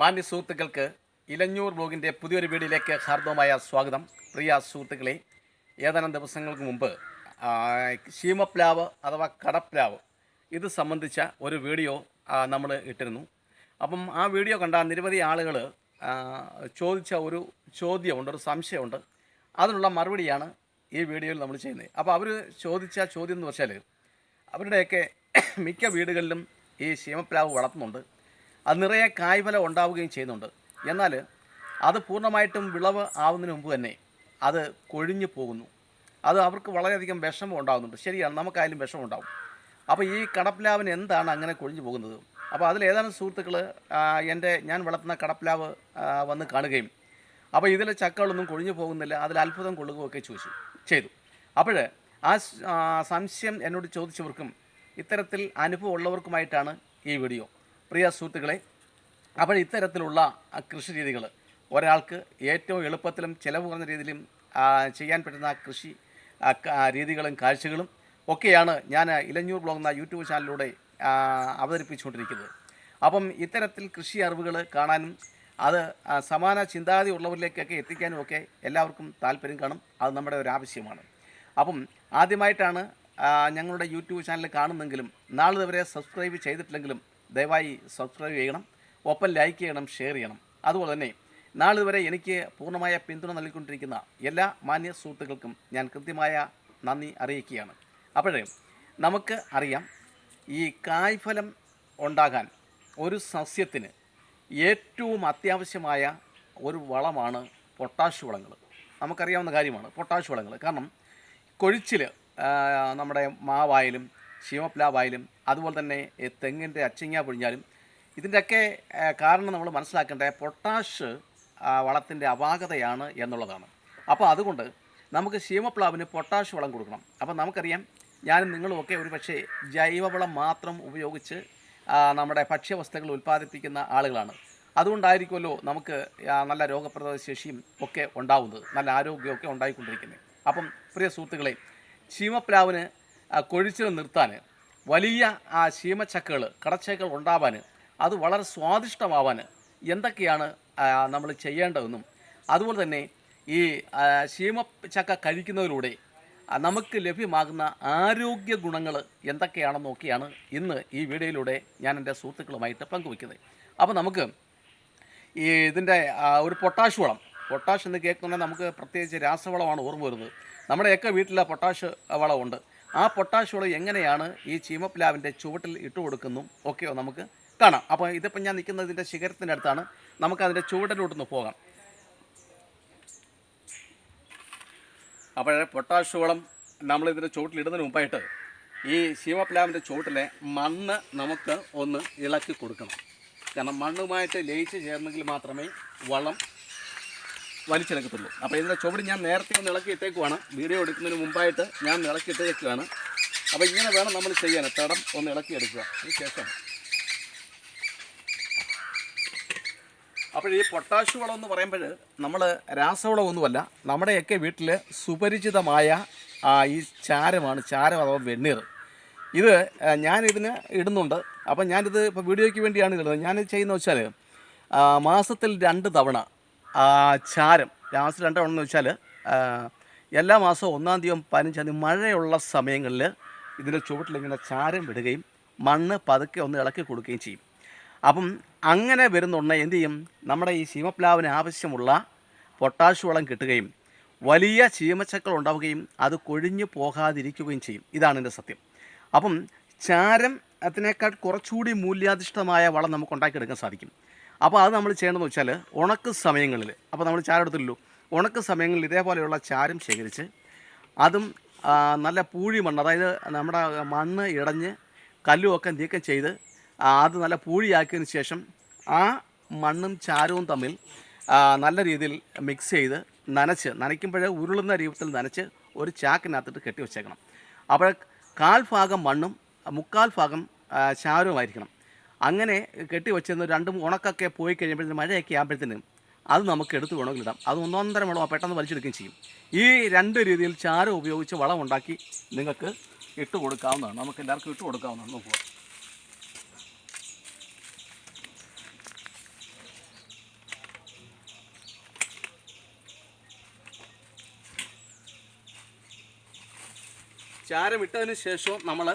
മാന്യ സുഹൃത്തുക്കൾക്ക് ഇലഞ്ഞൂർ ബ്ലോഗിന്റെ പുതിയൊരു വീഡിയോയിലേക്ക് ഹാർദവമായ സ്വാഗതം. പ്രിയ സുഹൃത്തുക്കളെ ഏതാനും ദിവസങ്ങൾക്ക് മുമ്പ് ക്ഷീമപ്ലാവ് അഥവാ കടപ്ലാവ് ഇത് സംബന്ധിച്ച ഒരു വീഡിയോ നമ്മൾ ഇട്ടിരുന്നു. അപ്പം ആ വീഡിയോ കണ്ട നിരവധി ആളുകൾ ചോദിച്ച ഒരു ചോദ്യമുണ്ട് ഒരു സംശയമുണ്ട്. അതിനുള്ള മറുപടിയാണ് ഈ വീഡിയോയിൽ നമ്മൾ ചെയ്യുന്നത്. അപ്പോൾ അവർ ചോദിച്ച ചോദ്യം എന്ന് വെച്ചാൽ അവരുടെയൊക്കെ മിക്ക വീടുകളിലും ഈ ശീമപ്ലാവ് വളർത്തുന്നുണ്ട്. അത് നിറയെ കായ്ഫലം ഉണ്ടാവുകയും ചെയ്യുന്നുണ്ട്. എന്നാൽ അത് പൂർണമായിട്ടും വിളവ് ആവുന്നതിന് മുമ്പ് തന്നെ അത് കൊഴിഞ്ഞു പോകുന്നു. അത് അവർക്ക് വളരെയധികം വിഷമം ഉണ്ടാകുന്നുണ്ട് ശരിയാണ് നമുക്കായാലും വിഷമം ഉണ്ടാകും അപ്പോൾ ഈ കടപ്ലാവിന് എന്താണ് അങ്ങനെ കൊഴിഞ്ഞു പോകുന്നത്? അപ്പോൾ അതിൽ ഏതാനും സുഹൃത്തുക്കൾ എന്റെ ഞാൻ വളർത്തുന്ന കടപ്ലാവ് വന്ന് കാണുകയും അപ്പോൾ ഇതിലെ ചക്കകളൊന്നും കൊഴിഞ്ഞു പോകുന്നില്ല. അതിൽ അത്ഭുതം കൊള്ളുകയൊക്കെ ചോദിച്ചു ചെയ്തു. അപ്പോൾ ആ, സംശയം എന്നോട് ചോദിച്ചവർക്കും ഇത്തരത്തിൽ അനുഭവം ഉള്ളവർക്കുമായിട്ടാണ് ഈ വീഡിയോ. പ്രിയ സുഹൃത്തുക്കളെ അപ്പോൾ ഇത്തരത്തിലുള്ള കൃഷി രീതികൾ ഒരാൾക്ക് ഏറ്റവും എളുപ്പത്തിലും ചിലവ് കുറഞ്ഞ രീതിയിലും ചെയ്യാൻ പറ്റുന്ന കൃഷി രീതികളും കാഴ്ചകളും ഒക്കെയാണ് ഞാൻ ഇലഞ്ഞൂർ ബ്ലോഗ് എന്ന യൂട്യൂബ് ചാനലിലൂടെ അവതരിപ്പിച്ചുകൊണ്ടിരിക്കുന്നത്. അപ്പം ഇത്തരത്തിൽ കൃഷി അറിവുകൾ കാണാനും അത് സമാന ചിന്താഗതി ഉള്ളവരിലേക്കൊക്കെ എത്തിക്കാനും ഒക്കെ എല്ലാവർക്കും താല്പര്യം കാണും. അത് നമ്മുടെ ഒരു ആവശ്യമാണ്. അപ്പം ആദ്യമായിട്ടാണ് ഞങ്ങളുടെ യൂട്യൂബ് ചാനൽ കാണുന്നെങ്കിലും നാളെ വരെ സബ്സ്ക്രൈബ് ചെയ്തിട്ടില്ലെങ്കിലും ദയവായി സബ്സ്ക്രൈബ് ചെയ്യണം. ഒപ്പം ലൈക്ക് ചെയ്യണം ഷെയർ ചെയ്യണം. അതുപോലെ തന്നെ നാളിതുവരെ വരെ എനിക്ക് പൂർണമായ പിന്തുണ നൽകിക്കൊണ്ടിരിക്കുന്ന എല്ലാ മാന്യ സുഹൃത്തുക്കൾക്കും ഞാൻ കൃത്യമായ നന്ദി അറിയിക്കുകയാണ്. അപ്പോഴേ നമുക്ക് അറിയാം ഈ കായ്ഫലം ഉണ്ടാകാൻ ഒരു സസ്യത്തിന് ഏറ്റവും അത്യാവശ്യമായ ഒരു വളമാണ് പൊട്ടാഷ് വളങ്ങൾ നമുക്കറിയാവുന്ന കാര്യമാണ് പൊട്ടാഷ് വളങ്ങൾ കാരണം കൊഴിച്ചിൽ നമ്മുടെ മാവായാലും ശീമപ്ലാവായാലും അതുപോലെ തന്നെ തെങ്ങിന്റെ അച്ചിങ്ങ പൊഴിഞ്ഞാലും ഇതിന്റെയൊക്കെ കാരണം നമ്മൾ മനസ്സിലാക്കേണ്ടത് പൊട്ടാഷ് വളത്തിന്റെ അപാകതയാണ് എന്നുള്ളതാണ്. അപ്പോൾ അതുകൊണ്ട് നമുക്ക് ശീമപ്ലാവിന് പൊട്ടാഷ് വളം കൊടുക്കണം. അപ്പോൾ നമുക്കറിയാം ഞാനും നിങ്ങളുമൊക്കെ ഒരു പക്ഷേ ജൈവവളം മാത്രം ഉപയോഗിച്ച് നമ്മുടെ ഭക്ഷ്യവസ്തുക്കൾ ഉൽപ്പാദിപ്പിക്കുന്ന ആളുകളാണ്. അതുകൊണ്ടായിരിക്കുമല്ലോ നമുക്ക് നല്ല രോഗപ്രതിരോധ ശേഷിയും ഒക്കെ ഉണ്ടാവുന്നത് നല്ല ആരോഗ്യമൊക്കെ ഉണ്ടായിക്കൊണ്ടിരിക്കുന്നത്. അപ്പം പ്രിയ സുഹൃത്തുക്കളെ ശീമപ്ലാവിന് ആ, കൊഴിച്ചിൽ നിർത്താൻ വലിയ ആ ശീമച്ചക്കകൾ കടച്ചക്കകൾ ഉണ്ടാവാൻ അത് വളരെ സ്വാദിഷ്ടമാവാൻ എന്തൊക്കെയാണ് നമ്മൾ ചെയ്യേണ്ടതെന്നും അതുപോലെ തന്നെ ഈ ശീമച്ചക്ക കഴിക്കുന്നതിലൂടെ നമുക്ക് ലഭ്യമാകുന്ന ആരോഗ്യ ഗുണങ്ങൾ എന്തൊക്കെയാണെന്നൊക്കെയാണ് ഇന്ന് ഈ വീഡിയോയിലൂടെ ഞാൻ എന്റെ സുഹൃത്തുക്കളുമായിട്ട് പങ്കുവയ്ക്കുന്നത്. അപ്പോൾ നമുക്ക് ഈ ഇതിന്റെ ഒരു പൊട്ടാഷ് വളം പൊട്ടാഷ് എന്ന് കേൾക്കുന്നുണ്ടെങ്കിൽ നമുക്ക് പ്രത്യേകിച്ച് രാസവളമാണ് ഓർമ്മ വരുന്നത്. നമ്മുടെയൊക്കെ വീട്ടിൽ പൊട്ടാഷ് വളമുണ്ട് ആ പൊട്ടാഷ് വളം എങ്ങനെയാണ് ഈ ചീമപ്ലാവിന്റെ ചുവട്ടിൽ ഇട്ട് കൊടുക്കുന്നു? ഒക്കെയോ നമുക്ക് കാണാം. അപ്പോൾ ഇതിപ്പോൾ ഞാൻ നിൽക്കുന്നതിന്റെ ശിഖരത്തിന്റെ അടുത്താണ്. നമുക്ക് അതിന്റെ ചുവട്ടിലോട്ടൊന്ന് പോകാം. അപ്പോൾ പൊട്ടാഷ് വളം നമ്മൾ ഇതിന്റെ ചുവട്ടിലിടുന്നതിന് മുമ്പായിട്ട് ഈ ശീമപ്ലാവിന്റെ ചുവട്ടിലെ മണ്ണ് നമുക്ക് ഒന്ന് ഇളക്കി കൊടുക്കണം. കാരണം മണ്ണുമായിട്ട് ലയിച്ച് ചേർന്നെങ്കിൽ മാത്രമേ വളം വലിച്ചിളക്കത്തുള്ളൂ അപ്പോൾ ഇതിന്റെ ചുവട് ഞാൻ നേരത്തെ ഒന്ന് ഇളക്കി ഇട്ടേക്കുവാണ് വീഡിയോ എടുക്കുന്നതിന് മുമ്പായിട്ട് ഞാൻ ഇളക്കി ഇട്ടേക്കുവാണ് അപ്പോൾ ഇങ്ങനെ വേണം നമ്മൾ ചെയ്യാൻ. തടം ഒന്ന് ഇളക്കി എടുക്കുക അതിന് ശേഷം. അപ്പോൾ ഈ പൊട്ടാഷ് വളം എന്ന് പറയുമ്പോൾ നമ്മൾ രാസവളമൊന്നുമല്ല നമ്മുടെയൊക്കെ വീട്ടിൽ സുപരിചിതമായ ഈ ചാരമാണ്. ചാരം അഥവാ വെണ്ണീർ. ഇത് ഞാനിതിന് ഇടുന്നുണ്ട്. അപ്പം ഞാനിത് ഇപ്പോൾ വീഡിയോയ്ക്ക് വേണ്ടിയാണ് ഇടുന്നത്. ഞാനിത് ചെയ്യുന്നത് വെച്ചാൽ മാസത്തിൽ രണ്ട് തവണ ചാരം. മാസത്തിൽ രണ്ടെണ്ണം വെച്ചാൽ എല്ലാ മാസവും ഒന്നാം തീയതി പതിനഞ്ചാം തീയതി മഴയുള്ള സമയങ്ങളിൽ ഇതിന്റെ ചുവട്ടിലിങ്ങനെ ചാരം വിടുകയും മണ്ണ് പതുക്കെ ഒന്ന് ഇളക്കി കൊടുക്കുകയും ചെയ്യും. അപ്പം അങ്ങനെ വരുന്നുണ്ടെ എന്തു ചെയ്യും? നമ്മുടെ ഈ ചീമപ്ലാവിന് ആവശ്യമുള്ള പൊട്ടാഷ് വളം കിട്ടുകയും വലിയ ചീമച്ചക്കൾ ഉണ്ടാവുകയും അത് കൊഴിഞ്ഞു പോകാതിരിക്കുകയും ചെയ്യും. ഇതാണ് എന്റെ സത്യം. അപ്പം ചാരം അതിനേക്കാൾ കുറച്ചുകൂടി മൂല്യാധിഷ്ഠമായ വളം നമുക്ക് ഉണ്ടാക്കിയെടുക്കാൻ സാധിക്കും. അപ്പോൾ അത് നമ്മൾ ചെയ്യേണ്ടതെന്ന് വെച്ചാൽ ഉണക്ക് സമയങ്ങളിൽ അപ്പോൾ നമ്മൾ ചാരം എടുത്തില്ലല്ലോ ഉണക്ക് സമയങ്ങളിൽ ഇതേപോലെയുള്ള ചാരം ശേഖരിച്ച് അതും നല്ല പൂഴി മണ്ണ് അതായത് നമ്മുടെ മണ്ണ് ഇടഞ്ഞ് കല്ലുമൊക്കെ നീക്കം ചെയ്ത് അത് നല്ല പൂഴിയാക്കിയതിന് ശേഷം ആ മണ്ണും ചാരവും തമ്മിൽ നല്ല രീതിയിൽ മിക്സ് ചെയ്ത് നനച്ച് നനയ്ക്കുമ്പോഴേ ഉരുളുന്ന രൂപത്തിൽ നനച്ച് ഒരു ചാക്കിനകത്തിട്ട് കെട്ടി വെച്ചേക്കണം. അപ്പോൾ കാൽ ഭാഗം മണ്ണും മുക്കാൽ ഭാഗം ചാരവുമായിരിക്കണം. അങ്ങനെ കെട്ടി വെച്ചിരുന്ന രണ്ടും ഉണക്കൊക്കെ പോയി കഴിയുമ്പോഴത്തേന് മഴയൊക്കെ ആകുമ്പോഴത്തേനും അത് നമുക്ക് എടുത്ത് വേണമെങ്കിൽ ഇടാം. അത് ഒന്നൊന്നര വെള്ളം പെട്ടെന്ന് വലിച്ചെടുക്കുകയും ചെയ്യും. ഈ രണ്ട് രീതിയിൽ ചാരം ഉപയോഗിച്ച് വളം ഉണ്ടാക്കി നിങ്ങൾക്ക് ഇട്ട് കൊടുക്കാവുന്നതാണ്. നമുക്ക് എല്ലാവർക്കും ഇട്ട് കൊടുക്കാവുന്നതാണ്. നോക്കുക ചാരം ഇട്ടതിന് ശേഷം നമ്മൾ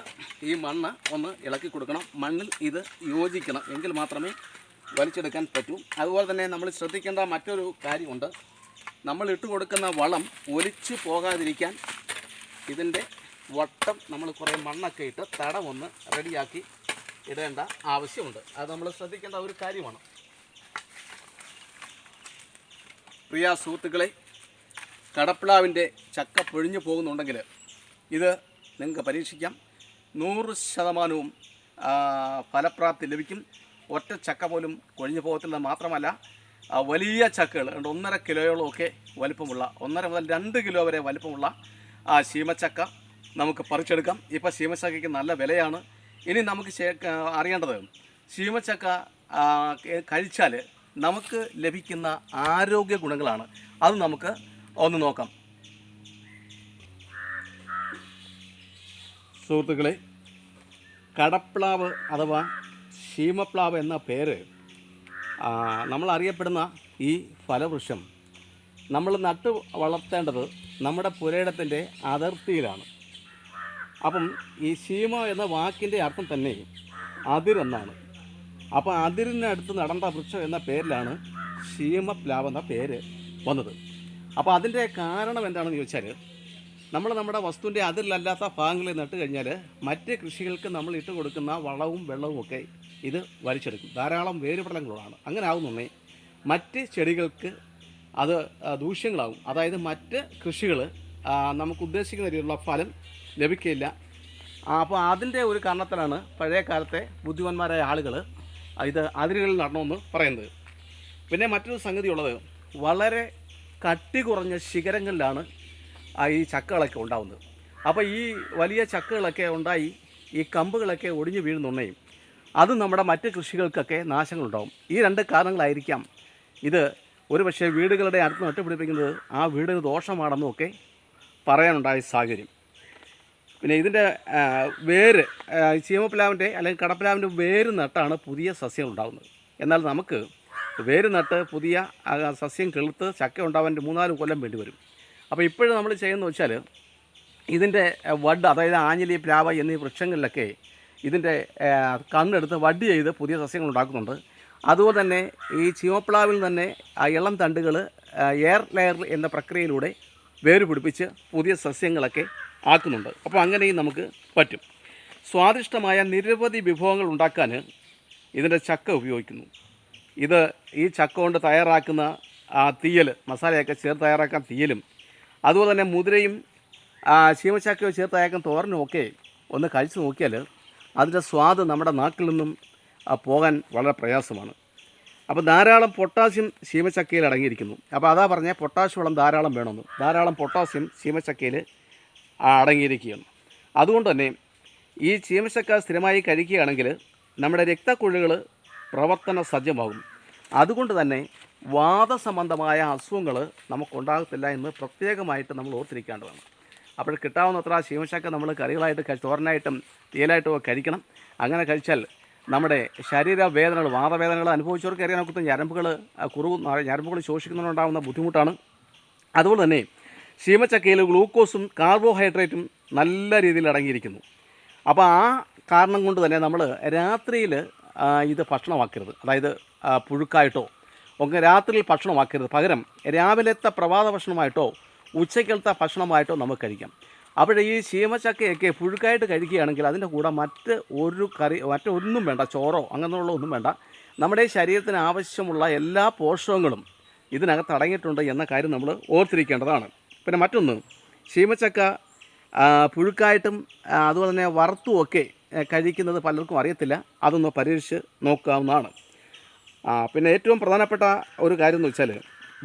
ഈ മണ്ണ് ഒന്ന് ഇളക്കി കൊടുക്കണം. മണ്ണിൽ ഇത് യോജിക്കണം. എങ്കിൽ മാത്രമേ വലിച്ചെടുക്കാൻ പറ്റൂ. അതുപോലെ തന്നെ നമ്മൾ ശ്രദ്ധിക്കേണ്ട മറ്റൊരു കാര്യമുണ്ട്. നമ്മൾ ഇട്ട് കൊടുക്കുന്ന വളം ഒലിച്ചു പോകാതിരിക്കാൻ ഇതിന്റെ വട്ടം നമ്മൾ കുറേ മണ്ണൊക്കെ ഇട്ട് തടം ഒന്ന് റെഡിയാക്കി ഇടേണ്ട ആവശ്യമുണ്ട്. അത് നമ്മൾ ശ്രദ്ധിക്കേണ്ട ഒരു കാര്യമാണ്. പ്രിയ സുഹൃത്തുക്കളെ കടപ്പിളാവിന്റെ ചക്ക പൊഴിഞ്ഞു പോകുന്നുണ്ടെങ്കിൽ ഇത് നിങ്ങൾക്ക് പരീക്ഷിക്കാം. നൂറ് ശതമാനവും ഫലപ്രാപ്തി ലഭിക്കും. ഒറ്റ ചക്ക പോലും കൊഴിഞ്ഞു പോകത്തില്ല മാത്രമല്ല വലിയ ചക്കകൾ രണ്ട് ഒന്നര കിലോയോളമൊക്കെ വലിപ്പമുള്ള ഒന്നര മുതൽ രണ്ട് കിലോ വരെ വലിപ്പമുള്ള ആ ശീമച്ചക്ക നമുക്ക് പറിച്ചെടുക്കാം. ഇപ്പോൾ ശീമച്ചക്കയ്ക്ക് നല്ല വിലയാണ്. ഇനി നമുക്ക് അറിയേണ്ടത് ശീമച്ചക്ക കഴിച്ചാൽ നമുക്ക് ലഭിക്കുന്ന ആരോഗ്യ ഗുണങ്ങളാണ്. അത് നമുക്ക് ഒന്ന് നോക്കാം. സുഹൃത്തുക്കളെ കടപ്ലാവ് അഥവാ ശീമപ്ലാവ് എന്ന പേര് നമ്മൾ അറിയപ്പെടുന്ന ഈ ഫലവൃക്ഷം നമ്മൾ നട്ടു വളർത്തേണ്ടത് നമ്മുടെ പുരയിടത്തിന്റെ അതിർത്തിയിലാണ്. അപ്പം ഈ ശീമ എന്ന വാക്കിന്റെ അർത്ഥം തന്നെ അതിരെന്നാണ് അപ്പോൾ അതിരിനടുത്ത് നടണ്ട വൃക്ഷം എന്ന പേരിലാണ് ശീമപ്ലാവ് എന്ന പേര് വന്നത്. അപ്പോൾ അതിന്റെ കാരണം എന്താണെന്ന് ചോദിച്ചാൽ നമ്മൾ നമ്മുടെ വസ്തുവിന്റെ അതിരിലല്ലാത്ത ഭാഗങ്ങളിൽ നട്ട് കഴിഞ്ഞാൽ മറ്റ് കൃഷികൾക്ക് നമ്മൾ ഇട്ട് കൊടുക്കുന്ന വളവും വെള്ളവും ഒക്കെ ഇത് വലിച്ചെടുക്കും. ധാരാളം വേരുപടലങ്ങളാണ് അങ്ങനെ ആകുന്നുണ്ടെങ്കിൽ മറ്റ് ചെടികൾക്ക് അത് ദൂഷ്യങ്ങളാവും. അതായത് മറ്റ് കൃഷികൾ നമുക്ക് ഉദ്ദേശിക്കുന്ന രീതിയിലുള്ള ഫലം ലഭിക്കില്ല അപ്പോൾ അതിന്റെ ഒരു കാരണത്തിലാണ് പഴയ കാലത്തെ ബുദ്ധിമാന്മാരായ ആളുകൾ ഇത് അതിരുകളിൽ നടണമെന്ന് പറയുന്നത്. പിന്നെ മറ്റൊരു സംഗതിയുള്ളത് വളരെ കട്ടി കുറഞ്ഞ ശിഖരങ്ങളിലാണ് ഈ ചക്കകളൊക്കെ ഉണ്ടാവുന്നത്. അപ്പോൾ ഈ വലിയ ചക്കകളൊക്കെ ഉണ്ടായി ഈ കമ്പുകളൊക്കെ ഒടിഞ്ഞു വീഴുന്നുണ്ടെയും അത് നമ്മുടെ മറ്റ് കൃഷികൾക്കൊക്കെ നാശങ്ങളുണ്ടാവും. ഈ രണ്ട് കാരണങ്ങളായിരിക്കാം ഇത്. ഒരു പക്ഷേ വീടുകളുടെ അടുത്ത് നട്ടുപിടിപ്പിക്കുന്നത് ആ വീടിന് ദോഷമാണെന്നൊക്കെ പറയാനുണ്ടായ സാഹചര്യം. പിന്നെ ഇതിന്റെ വേര് ചീമപ്ലാവിന്റെ അല്ലെങ്കിൽ കടപ്ലാവിന്റെ വേര് നട്ടാണ് പുതിയ സസ്യം ഉണ്ടാകുന്നത് എന്നാൽ നമുക്ക് വേര് നട്ട് പുതിയ സസ്യം കെളുത്ത് ചക്ക ഉണ്ടാവാൻ മൂന്നാൽ കൊല്ലം വേണ്ടി വരും. അപ്പോൾ ഇപ്പോഴും നമ്മൾ ചെയ്യുന്നത് വെച്ചാൽ ഇതിന്റെ വഡ് അതായത് ആഞ്ഞിലി പ്ലാവ എന്നീ വൃക്ഷങ്ങളിലൊക്കെ ഇതിന്റെ കണ്ണെടുത്ത് വഡ് ചെയ്ത് പുതിയ സസ്യങ്ങൾ ഉണ്ടാക്കുന്നുണ്ട്. അതുപോലെ തന്നെ ഈ ചീമപ്ലാവിൽ തന്നെ ഇളം തണ്ടുകൾ എയർ ലെയർ എന്ന പ്രക്രിയയിലൂടെ വേര് പിടിപ്പിച്ച് പുതിയ സസ്യങ്ങളൊക്കെ ആക്കുന്നുണ്ട്. അപ്പോൾ അങ്ങനെയും നമുക്ക് പറ്റും. സ്വാദിഷ്ടമായ നിരവധി വിഭവങ്ങൾ ഉണ്ടാക്കാൻ ഇതിന്റെ ചക്ക ഉപയോഗിക്കുന്നു. ഇത് ഈ ചക്ക കൊണ്ട് തയ്യാറാക്കുന്ന ആ തീയൽ മസാലയൊക്കെ ചേർത്ത് തയ്യാറാക്കാൻ തീയലും അതുപോലെ തന്നെ മുതിരയും ആ, ചീമച്ചക്കയോ ചേർത്ത് അയക്കം തോരനും ഒന്ന് കഴിച്ചു നോക്കിയാൽ അതിന്റെ സ്വാദ് നമ്മുടെ നാക്കിൽ നിന്നും പോകാൻ വളരെ പ്രയാസമാണ്. അപ്പോൾ ധാരാളം പൊട്ടാസ്യം ശീമച്ചക്കയിൽ അടങ്ങിയിരിക്കുന്നു. അപ്പോൾ അതാ പറഞ്ഞ പൊട്ടാസ്യം വളം ധാരാളം വേണമെന്ന്. ധാരാളം പൊട്ടാസ്യം ശീമച്ചക്കയിൽ അടങ്ങിയിരിക്കുകയാണ്. അതുകൊണ്ട് തന്നെ ഈ ചീമച്ചക്ക സ്ഥിരമായി കഴിക്കുകയാണെങ്കിൽ നമ്മുടെ രക്തക്കുഴലുകൾ പ്രവർത്തന സജ്ജമാകും. അതുകൊണ്ട് തന്നെ വാദസംബന്ധമായ അസുഖങ്ങൾ നമുക്കുണ്ടാകത്തില്ല എന്ന് പ്രത്യേകമായിട്ട് നമ്മൾ ഓർത്തിരിക്കേണ്ടതാണ്. അപ്പോൾ കിട്ടാവുന്നത്ര ശീമശക്ക നമ്മൾ കറികളായിട്ട് തോരനായിട്ടും തീയലായിട്ടും കഴിക്കണം. അങ്ങനെ കഴിച്ചാൽ നമ്മുടെ ശരീരവേദനകൾ വാദവേദനകൾ അനുഭവിച്ചവർക്ക് അറിയാൻ ഒക്കത്തെ ഞരമ്പുകൾ കുറവ് ഞരമ്പുകൾ ശോഷിക്കുന്നതിനുണ്ടാകുന്ന ബുദ്ധിമുട്ടാണ്. അതുപോലെ തന്നെ ശീമച്ചക്കയിൽ ഗ്ലൂക്കോസും കാർബോഹൈഡ്രേറ്റും നല്ല രീതിയിൽ അടങ്ങിയിരിക്കുന്നു. അപ്പോൾ ആ കാരണം കൊണ്ട് തന്നെ നമ്മൾ രാത്രിയിൽ ഇത് ഭക്ഷണമാക്കരുത്. അതായത് പുഴുക്കായിട്ടോ ഒക്കെ രാത്രിയിൽ ഭക്ഷണമാക്കരുത്. പകരം രാവിലത്തെ പ്രഭാത ഭക്ഷണമായിട്ടോ ഉച്ചയ്ക്കലത്തെ ഭക്ഷണമായിട്ടോ നമുക്ക് കഴിക്കാം. അവിടെ ഈ ചീമച്ചക്കയൊക്കെ പുഴുക്കായിട്ട് കഴിക്കുകയാണെങ്കിൽ അതിന്റെ കൂടെ മറ്റ് ഒരു കറി മറ്റൊന്നും വേണ്ട ചോറോ അങ്ങനെയുള്ള ഒന്നും വേണ്ട. നമ്മുടെ ശരീരത്തിന് ആവശ്യമുള്ള എല്ലാ പോഷകങ്ങളും ഇതിനകത്ത് അടങ്ങിയിട്ടുണ്ട് എന്ന കാര്യം നമ്മൾ ഓർത്തിരിക്കേണ്ടതാണ്. പിന്നെ മറ്റൊന്ന് ചീമച്ചക്ക പുഴുക്കായിട്ടും അതുപോലെ തന്നെ വറുത്തുമൊക്കെ കഴിക്കുന്നത് പലർക്കും അറിയത്തില്ല. അതൊന്ന് പരീക്ഷിച്ച് നോക്കാവുന്നതാണ്. പിന്നെ ഏറ്റവും പ്രധാനപ്പെട്ട ഒരു കാര്യം എന്ന് വെച്ചാൽ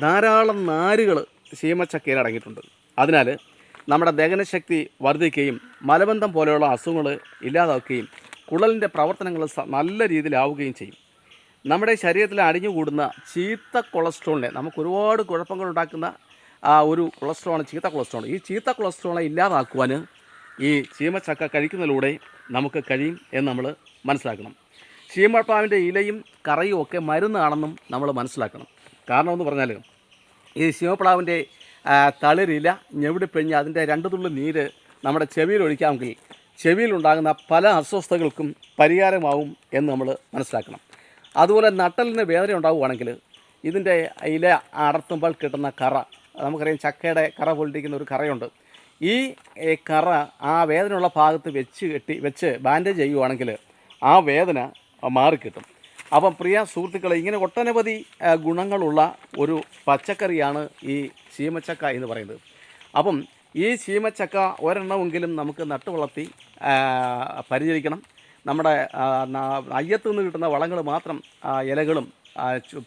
ധാരാളം നാരുകൾ ശീമച്ചക്കയിൽ അടങ്ങിയിട്ടുണ്ട്. അതിനാൽ നമ്മുടെ ദഹനശക്തി വർദ്ധിക്കുകയും മലബന്ധം പോലെയുള്ള അസുഖങ്ങൾ ഇല്ലാതാക്കുകയും കുഴലിന്റെ പ്രവർത്തനങ്ങൾ നല്ല രീതിയിലാവുകയും ചെയ്യും. നമ്മുടെ ശരീരത്തിൽ അടിഞ്ഞുകൂടുന്ന ചീത്ത കൊളസ്ട്രോളിനെ നമുക്ക് ഒരുപാട് കുഴപ്പങ്ങൾ ഉണ്ടാക്കുന്ന ആ ഒരു കൊളസ്ട്രോളാണ് ചീത്ത കൊളസ്ട്രോൾ. ഈ ചീത്ത കൊളസ്ട്രോളെ ഇല്ലാതാക്കുവാൻ ഈ ചീമച്ചക്ക കഴിക്കുന്നതിലൂടെ നമുക്ക് കഴിയും എന്ന് നമ്മൾ മനസ്സിലാക്കണം. ചീമപ്പാവിന്റെ ഇലയും കറയും ഒക്കെ മരുന്നാണെന്നും നമ്മൾ മനസ്സിലാക്കണം. കാരണം എന്ന് പറഞ്ഞാൽ ഈ ശിവപ്ലാവിന്റെ തളിരില ഞെവിടി പിഴിഞ്ഞ് അതിന്റെ രണ്ട് തുള്ളി നീര് നമ്മുടെ ചെവിയിൽ ഒഴിക്കാമെങ്കിൽ ചെവിയിലുണ്ടാകുന്ന പല അസ്വസ്ഥതകൾക്കും പരിഹാരമാവും എന്ന് നമ്മൾ മനസ്സിലാക്കണം. അതുപോലെ നട്ടലിന് വേദന ഉണ്ടാവുകയാണെങ്കിൽ ഇതിന്റെ ഇല അടർത്തുമ്പോൾ കിട്ടുന്ന കറ നമുക്കറിയാം ചക്കയുടെ കറ പോലിരിക്കുന്ന ഒരു കറയുണ്ട്. ഈ കറ ആ വേദനയുള്ള ഭാഗത്ത് വെച്ച് കെട്ടി വെച്ച് ബാൻഡേജ് ചെയ്യുവാണെങ്കിൽ ആ വേദന മാറിക്കിട്ടും അപ്പം പ്രിയ സുഹൃത്തുക്കളെ ഇങ്ങനെ ഒട്ടനവധി ഗുണങ്ങളുള്ള ഒരു പച്ചക്കറിയാണ് ഈ ചീമച്ചക്ക എന്ന് പറയുന്നത്. അപ്പം ഈ ചീമച്ചക്ക ഒരെണ്ണമെങ്കിലും നമുക്ക് നട്ടു വളർത്തി ആ, പരിചരിക്കണം. നമ്മുടെ അയ്യത്തു നിന്ന് കിട്ടുന്ന വളങ്ങൾ മാത്രം ഇലകളും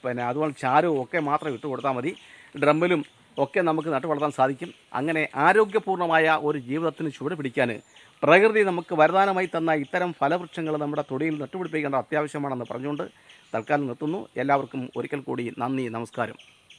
പിന്നെ അതുപോലെ ചാരവും ഒക്കെ മാത്രം ഇട്ട് കൊടുത്താൽ മതി. ഡ്രമ്മിലും ഒക്കെ നമുക്ക് നട്ടു വളർത്താൻ സാധിക്കും. അങ്ങനെ ആരോഗ്യപൂർണമായ ഒരു ജീവിതത്തിന് ചുവട് പിടിക്കാൻ പ്രകൃതി നമുക്ക് വരദാനമായി തന്ന ഇത്തരം ഫലവൃക്ഷങ്ങൾ നമ്മുടെ തൊടിയിൽ നട്ടുപിടിപ്പിക്കേണ്ട അത്യാവശ്യമാണെന്ന് പറഞ്ഞുകൊണ്ട് തൽക്കാലം നിർത്തുന്നു. എല്ലാവർക്കും ഒരിക്കൽ കൂടി നന്ദി നമസ്കാരം.